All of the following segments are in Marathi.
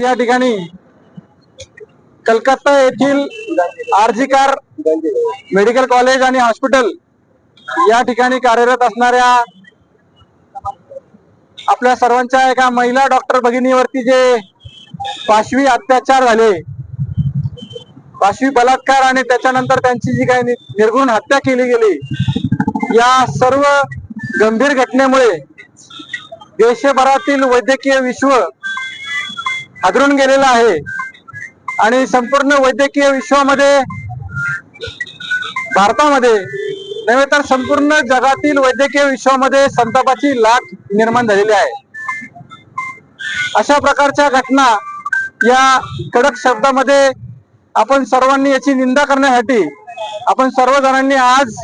या ठिकाणी कलकत्ता येथील आरजीकार मेडिकल कॉलेज आणि हॉस्पिटल या ठिकाणी कार्यरत असणाऱ्या आपल्या सर्वांच्या एका महिला डॉक्टर भगिनीवरती जे पाशवी अत्याचार झाले पाशवी बलात्कार आणि त्याच्यानंतर त्यांची जी काही निर्गुण निर्घृण हत्या केली गेली या सर्व गंभीर घटनेमुळे देशभरातील वैद्यकीय विश्व हादरून गेलेला आहे. आणि संपूर्ण वैद्यकीय विश्वामध्ये भारतामध्ये नव्हे तर संपूर्ण जगातील वैद्यकीय विश्वामध्ये संतापाची लाट निर्माण झालेली आहे. अशा प्रकारच्या घटना या कडक शब्दामध्ये आपण सर्वांनी याची निंदा करण्यासाठी आपण सर्वजणांनी आज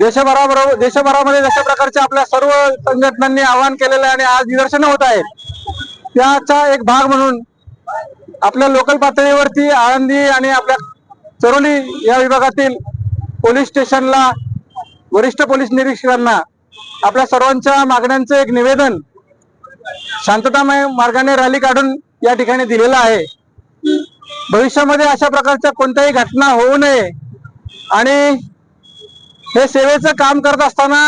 देशभराबरोबर देशभरामध्ये जशा प्रकारच्या आपल्या सर्व संघटनांनी आवाहन केलेलं आहे आणि आज निदर्शनं होत आहेत. त्याचा एक भाग म्हणून आपल्या लोकल पातळीवरती आळंदी आणि आपल्या चरोली या विभागातील पोलीस स्टेशनला वरिष्ठ पोलीस निरीक्षकांना आपल्या सर्वांच्या मागण्यांचं एक निवेदन शांततामय मार्गाने रॅली काढून या ठिकाणी दिलेलं आहे. भविष्यामध्ये अशा प्रकारच्या कोणत्याही घटना होऊ नये आणि हे सेवेचं काम करत असताना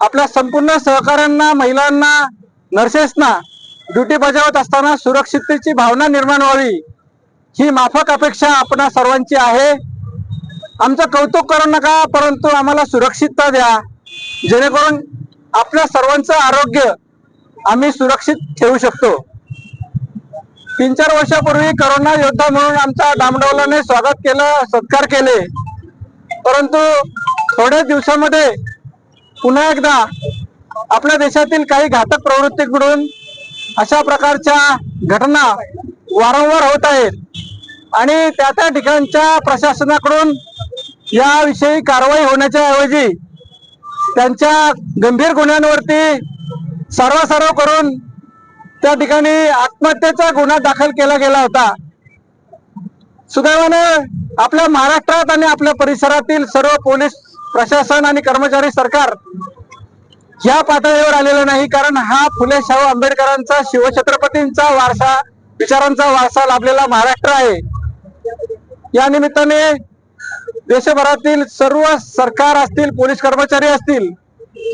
आपल्या संपूर्ण सहकाऱ्यांना महिलांना नर्सेसना ड्युटी बजावत असताना सुरक्षिततेची भावना निर्माण व्हावी. ही माफक अपेक्षा आपणा सर्वांची आहे. आमचं कौतुक करू नका परंतु आम्हाला सुरक्षितता द्या. जेणेकरून आपल्या सर्वांचं आरोग्य आम्ही सुरक्षित ठेवू शकतो. तीन चार वर्षापूर्वी करोना योद्धा म्हणून आमच्या डामडौलाने स्वागत केलं सत्कार केले. परंतु थोड्या दिवसामध्ये पुन्हा एकदा आपल्या देशातील काही घातक प्रवृत्तीकडून अशा प्रकारच्या घटना वारंवार होत आहेत. आणि त्या त्या ठिकाणच्या प्रशासनाकडून याविषयी कारवाई होण्याच्या ऐवजी त्यांच्या गंभीर गुन्ह्यांवरती सर्वसर्व करून त्या ठिकाणी आत्महत्येचा गुन्हा दाखल केला गेला होता. सुदैवाने आपल्या महाराष्ट्रात आणि आपल्या परिसरातील सर्व पोलीस प्रशासन आणि कर्मचारी सरकार या पातळीवर आलेलं नाही कारण हा फुले शाहू आंबेडकरांचा शिवछत्रपतींचा वारसा विचारांचा वारसा लाभलेला महाराष्ट्र आहे. या निमित्ताने देशभरातील सर्व सरकार असतील पोलीस कर्मचारी असतील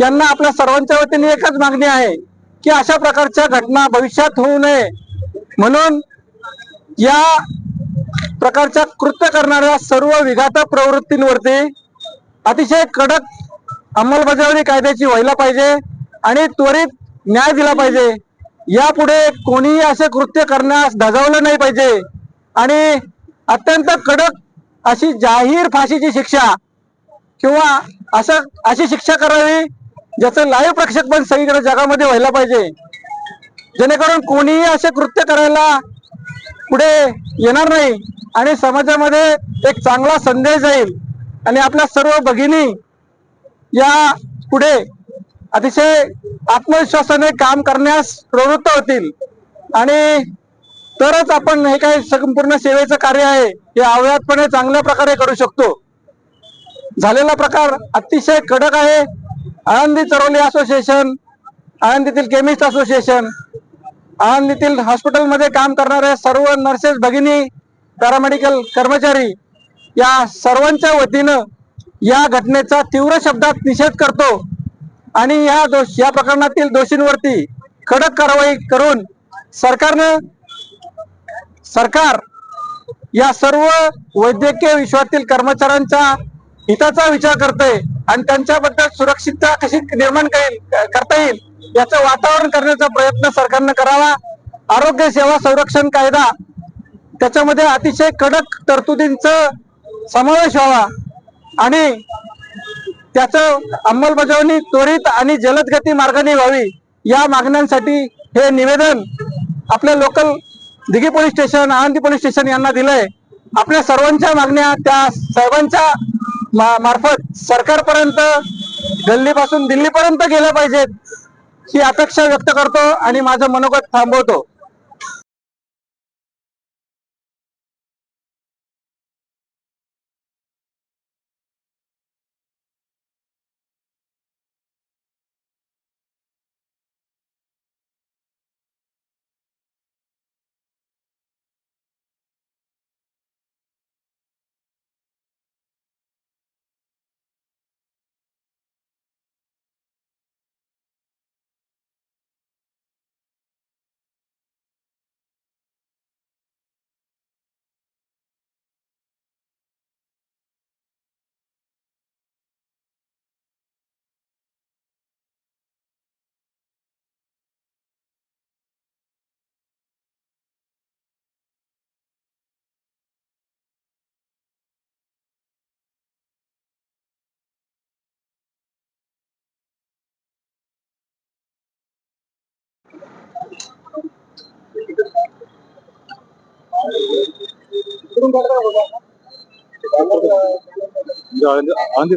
यांना आपल्या सर्वांच्या वतीने एकच मागणी आहे की अशा प्रकारच्या घटना भविष्यात होऊ नये. म्हणून या प्रकारच्या कृत्य करणाऱ्या सर्व विघातक प्रवृत्तींवरती अतिशय कडक अंमलबजावणी कायद्याची व्हायला पाहिजे आणि त्वरित न्याय दिला पाहिजे. यापुढे कोणीही असे कृत्य करण्यास धजावलं नाही पाहिजे. आणि अत्यंत कडक अशी जाहीर फाशीची शिक्षा किंवा असं अशी शिक्षा करावी ज्याचं लाईव्ह प्रक्षेपण सगळीकडे जगामध्ये व्हायला पाहिजे. जेणेकरून कोणीही असे कृत्य करायला पुढे येणार नाही आणि समाजामध्ये एक चांगला संदेश जाईल. आणि आपल्या सर्व भगिनी या पुढे अतिशय आत्मविश्वासाने काम करण्यास प्रवृत्त होतील. आणि तरच आपण हे काही संपूर्ण सेवेचं कार्य आहे हे अवयातपणे चांगल्या प्रकारे करू शकतो. झालेला प्रकार अतिशय कडक आहे. आळंदी चरवली असोसिएशन आळंदीतील केमिस्ट असोसिएशन आळंदीतील हॉस्पिटलमध्ये काम करणाऱ्या सर्व नर्सेस भगिनी पॅरामेडिकल कर्मचारी या सर्वांच्या वतीनं या घटनेचा तीव्र शब्दात निषेध करतो. आणि या दोष या प्रकरणातील दोषींवरती कडक कारवाई करून सरकारनं सरकार या सर्व वैद्यकीय विश्वातील कर्मचाऱ्यांच्या हिताचा विचार करते आणि त्यांच्याबद्दल सुरक्षितता कशी निर्माण करेल करता येईल याचं वातावरण करण्याचा प्रयत्न सरकारनं करावा. आरोग्य सेवा संरक्षण कायदा त्याच्यामध्ये अतिशय कडक तरतुदींचा समावेश व्हावा. आणि त्याचं अंमलबजावणी त्वरित आणि जलद गती मार्गाने व्हावी या मागण्यांसाठी हे निवेदन आपल्या local Dighi police station Alandi police station यांना दिलंय. आपल्या सर्वांच्या मागण्या त्या सर्वांच्या मा- मार्फत सरकारपर्यंत गल्लीपासून दिल्लीपर्यंत गेल्या पाहिजेत ही अपेक्षा व्यक्त करतो आणि माझं मनोगत थांबवतो. ਹਾਂਜੀ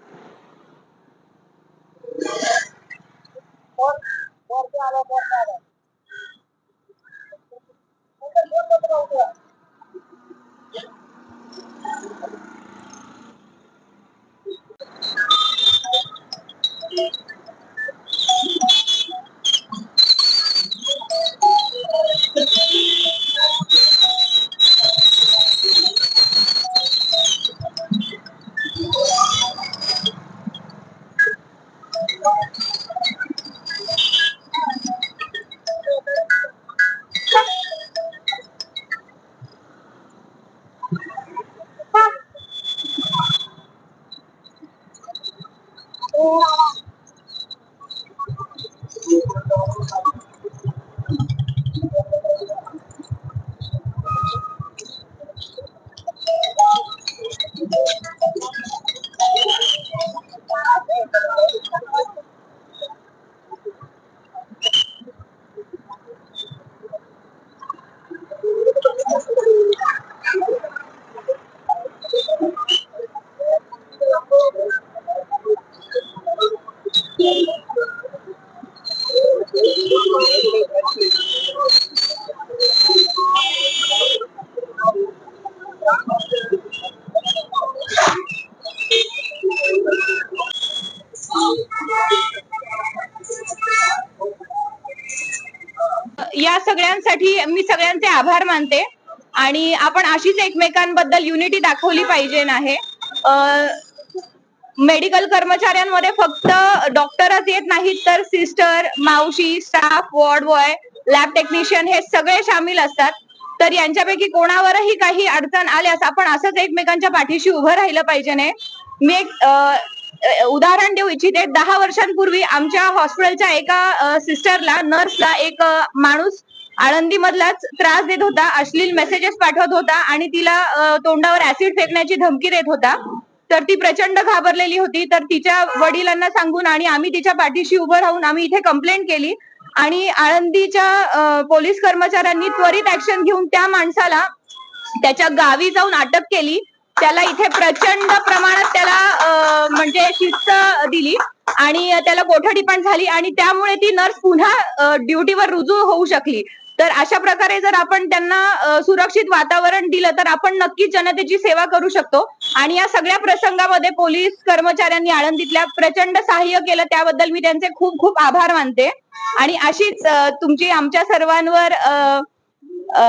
या सगळ्यांसाठी मी सगळ्यांचे आभार मानते आणि आपण अशीच एकमेकांबद्दल युनिटी दाखवली पाहिजे आहे. मेडिकल कर्मचाऱ्यांमध्ये फक्त डॉक्टरच येत नाहीत तर सिस्टर मावशी staff ward boy lab technician हे सगळे सामील असतात. तर यांच्यापैकी कोणावरही काही अडचण आल्यास आपण असंच एकमेकांच्या पाठीशी उभं राहिलं पाहिजे ने. मी एक उदाहरण देऊ इच्छिते. दहा वर्षांपूर्वी आमच्या हॉस्पिटलच्या एका सिस्टरला नर्सला एक माणूस आळंदी मधलाच त्रास देत होता. अश्लील मेसेजेस पाठवत होता आणि तिला तोंडावर ऍसिड फेकण्याची धमकी देत होता. तर ती प्रचंड घाबरलेली होती. तर तिच्या वडिलांना सांगून आणि आम्ही तिच्या पाठीशी उभं राहून आम्ही इथे कंप्लेंट केली. आणि आळंदीच्या पोलीस कर्मचाऱ्यांनी त्वरित ऍक्शन घेऊन त्या माणसाला त्याच्या गावी जाऊन अटक केली. त्याला इथे प्रचंड प्रमाणात त्याला म्हणजे शिस्त दिली आणि त्याला कोठडी पण झाली आणि त्यामुळे ती नर्स पुन्हा ड्युटीवर रुजू होऊ शकली. तर अशा प्रकारे जर आपण त्यांना सुरक्षित वातावरण दिलं तर आपण नक्कीच जनतेची सेवा करू शकतो. आणि या सगळ्या प्रसंगामध्ये पोलीस कर्मचाऱ्यांनी आळंदीतल्या प्रचंड सहाय्य केलं त्याबद्दल मी त्यांचे खूप खूप आभार मानते. आणि अशीच तुमची आमच्या सर्वांवर अ,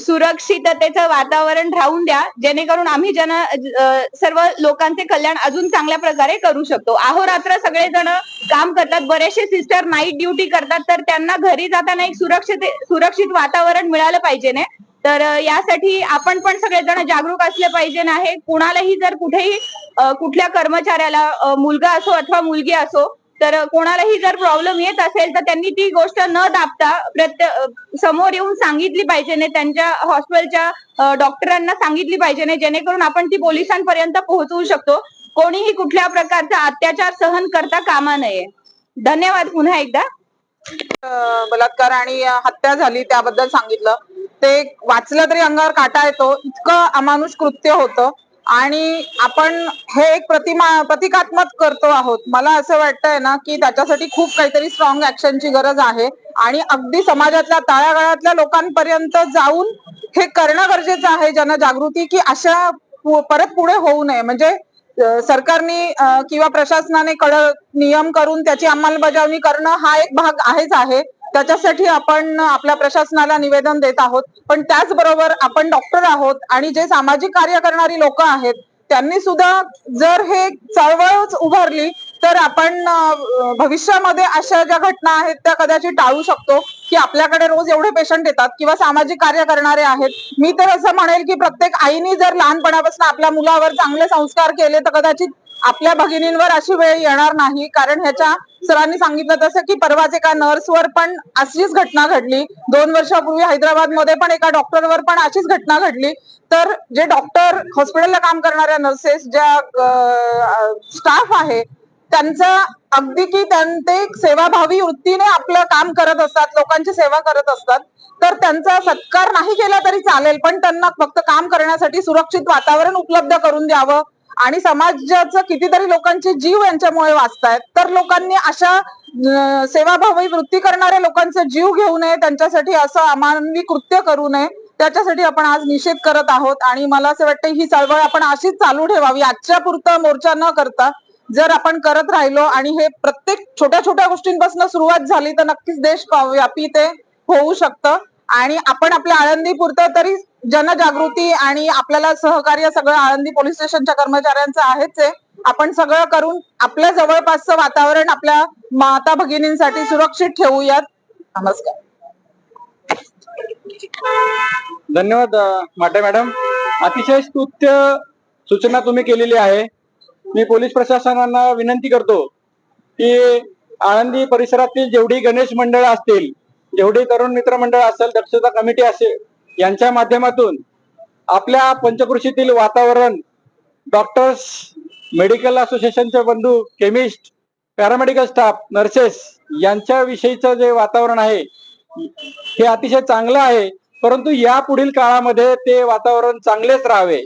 सुरक्षिततेचं वातावरण राहून द्या जेणेकरून आम्ही जन सर्व लोकांचे कल्याण अजून चांगल्या प्रकारे करू शकतो. अहोरात्र सगळेजण काम करतात बरेचसे सिस्टर नाईट ड्युटी करतात तर त्यांना घरी जाताना एक सुरक्षित सुरक्षित वातावरण मिळालं पाहिजे ने तर यासाठी आपण पण सगळेजण जागरूक असले पाहिजे आहे कुणालाही जर कुठेही कुठल्या कर्मचाऱ्याला मुलगा असो अथवा मुलगी असो तर कोणालाही जर प्रॉब्लेम येत असेल तर त्यांनी ती गोष्ट न दाबता प्रत्येक समोर येऊन सांगितली पाहिजे ने त्यांच्या हॉस्पिटलच्या डॉक्टरांना सांगितली पाहिजे ने जेणेकरून आपण ती पोलिसांपर्यंत पोहोचवू शकतो. कोणीही कुठल्या प्रकारचा अत्याचार सहन करता कामा नये. धन्यवाद पुन्हा एकदा. बलात्कार आणि हत्या झाली त्याबद्दल सांगितलं. ते वाचलं तरी अंगावर काटा येतो. इतकं अमानुष कृत्य होतं. आणि आपण हे एक प्रतिमा प्रतिकात्मक करतो आहोत. मला असं वाटतंय ना की त्याच्यासाठी खूप काहीतरी स्ट्रॉंग ऍक्शनची गरज आहे. आणि अगदी समाजातल्या तळागाळातल्या लोकांपर्यंत जाऊन हे करणं गरजेचं आहे जनजागृती की अशा परत पुढे होऊ नये. म्हणजे सरकारने किंवा प्रशासनाने कडक नियम करून त्याची अंमलबजावणी करणं हा एक भाग आहेच आहे. त्याच्यासाठी आपण आपल्या प्रशासनाला निवेदन देत आहोत. पण त्याचबरोबर आपण डॉक्टर आहोत आणि जे सामाजिक कार्य करणारी लोक आहेत त्यांनी सुद्धा जर हे चळवळच उभारली तर आपण भविष्यामध्ये अशा ज्या घटना आहेत त्या कदाचित टाळू शकतो की आपल्याकडे रोज एवढे पेशंट येतात किंवा सामाजिक कार्य करणारे आहेत. मी तर असं म्हणेल की प्रत्येक आईने जर लहानपणापासून आपल्या मुलावर चांगले संस्कार केले तर कदाचित आपल्या भगिनींवर अशी वेळ येणार नाही. कारण ह्याच्या सरांनी सांगितलं तसं की परवाच एका नर्सवर पण अशीच घटना घडली. दोन वर्षापूर्वी हैदराबादमध्ये पण एका डॉक्टरवर पण अशीच घटना घडली. तर जे डॉक्टर हॉस्पिटलला काम करणाऱ्या नर्सेस ज्या स्टाफ आहे त्यांचा अगदी की त्यांचे सेवाभावी वृत्तीने आपलं काम करत असतात लोकांची सेवा करत असतात तर त्यांचा सत्कार नाही केला तरी चालेल पण त्यांना फक्त काम करण्यासाठी सुरक्षित वातावरण उपलब्ध करून द्यावं. आणि समाजाचं कितीतरी लोकांचे जीव यांच्यामुळे वाचतायत तर लोकांनी अशा सेवाभावी वृत्ती करणाऱ्या लोकांचा जीव घेऊ नये त्यांच्यासाठी असं अमानवी कृत्य करू नये त्याच्यासाठी आपण आज निषेध करत आहोत. आणि मला असं वाटतं ही चळवळ आपण अशीच चालू ठेवावी. आजच्या पुरतं मोर्चा न करता जर आपण करत राहिलो आणि हे प्रत्येक छोट्या छोट्या गोष्टींपासून सुरुवात झाली तर नक्कीच देश व्यापी ते होऊ शकतं. आणि आपण आपल्या आळंदी पुरतं तरी जनजागृती आणि आपल्याला सहकार्य सगळं आळंदी पोलीस स्टेशनच्या कर्मचाऱ्यांचं आहेच आहे. आपण सगळं करून आपल्या जवळपासचं वातावरण आपल्या माता भगिनींसाठी सुरक्षित ठेवूयात. नमस्कार. धन्यवाद माटे मॅडम. अतिशय स्तुत्य सूचना तुम्ही केलेली आहे. मी पोलीस प्रशासनाला विनंती करतो की आळंदी परिसरातील जेवढी गणेश मंडळ असतील जेवढी तरुण मित्र मंडळ असेल दक्षता कमिटी असेल यांच्या माध्यमातून आपल्या पंचकृषीतील वातावरण डॉक्टर्स मेडिकल असोसिएशनचे बंधू केमिस्ट पॅरामेडिकल स्टाफ नर्सेस यांच्या विषयीचं जे वातावरण आहे हे अतिशय चांगलं आहे. परंतु या पुढील काळामध्ये ते वातावरण चांगलेच राहावे.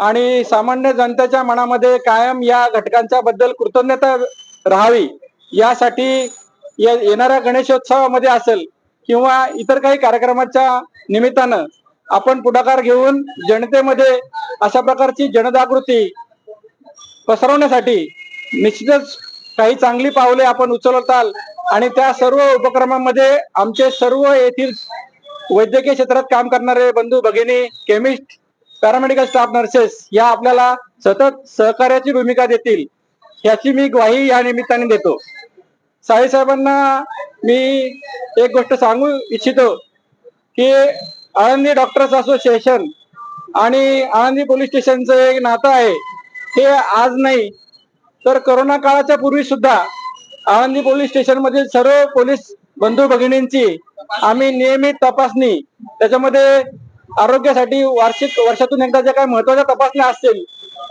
आणि सामान्य जनतेच्या मनामध्ये कायम या घटकांच्या बद्दल कृतज्ञता राहावी. यासाठी येणाऱ्या गणेशोत्सवामध्ये असेल किंवा इतर काही कार्यक्रमाच्या निमित्तानं आपण पुढाकार घेऊन जनतेमध्ये अशा प्रकारची जनजागृती पसरवण्यासाठी निश्चितच काही चांगली पावले आपण उचलताल आणि त्या सर्व उपक्रमांमध्ये आमचे सर्व येथील वैद्यकीय क्षेत्रात काम करणारे बंधू भगिनी केमिस्ट पॅरामेडिकल स्टाफ नर्सेस या आपल्याला सतत सहकार्याची भूमिका देतील याची मी ग्वाही या निमित्ताने देतो. साहेबांना मी एक गोष्ट सांगू इच्छितो की आळंदी डॉक्टर्स असोसिएशन आणि आळंदी पोलीस स्टेशनचं एक नातं आहे हे आज नाही तर करोना काळाच्या पूर्वी सुद्धा आळंदी पोलीस स्टेशन मधील सर्व पोलीस बंधू भगिनींची आम्ही नियमित तपासणी त्याच्यामध्ये आरोग्यासाठी वार्षिक वर्षातून एकदा ज्या काही महत्त्वाच्या तपासण्या असतील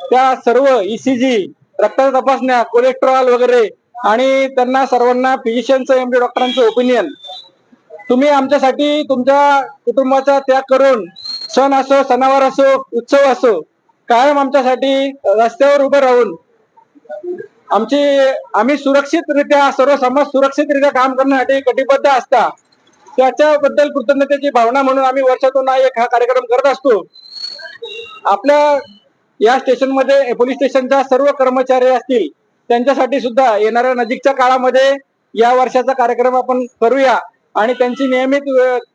त्या सर्व ईसीजी रक्ताच्या तपासण्या कोलेस्ट्रॉल वगैरे आणि त्यांना सर्वांना फिजिशियनचं एमडी डॉक्टरांचं ओपिनियन तुम्ही आमच्यासाठी तुमच्या कुटुंबाचा त्याग करून सण असो सणावार असो उत्सव असो कायम आमच्यासाठी रस्त्यावर उभं राहून आमची आम्ही सुरक्षितरित्या सर्व समाज सुरक्षितरित्या काम करण्यासाठी कटिबद्ध असता. त्याच्याबद्दल कृतज्ञतेची भावना म्हणून आम्ही वर्षातून एक हा कार्यक्रम करत असतो. आपल्या या स्टेशनमध्ये पोलीस स्टेशनच्या सर्व कर्मचारी असतील त्यांच्यासाठी सुद्धा येणाऱ्या नजीकच्या काळामध्ये या वर्षाचा कार्यक्रम आपण करूया. आणि त्यांची नियमित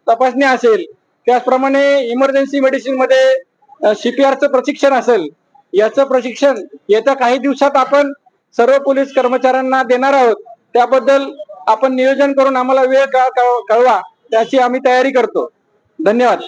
तपासणी असेल त्याचप्रमाणे इमर्जन्सी मेडिसिनमध्ये सीपीआरचं प्रशिक्षण असेल याचं प्रशिक्षण येत्या काही दिवसात आपण सर्व पोलीस कर्मचाऱ्यांना देणार आहोत. त्याबद्दल आपण नियोजन करून आम्हाला वेळ कळवा त्याची आम्ही तयारी करतो. धन्यवाद.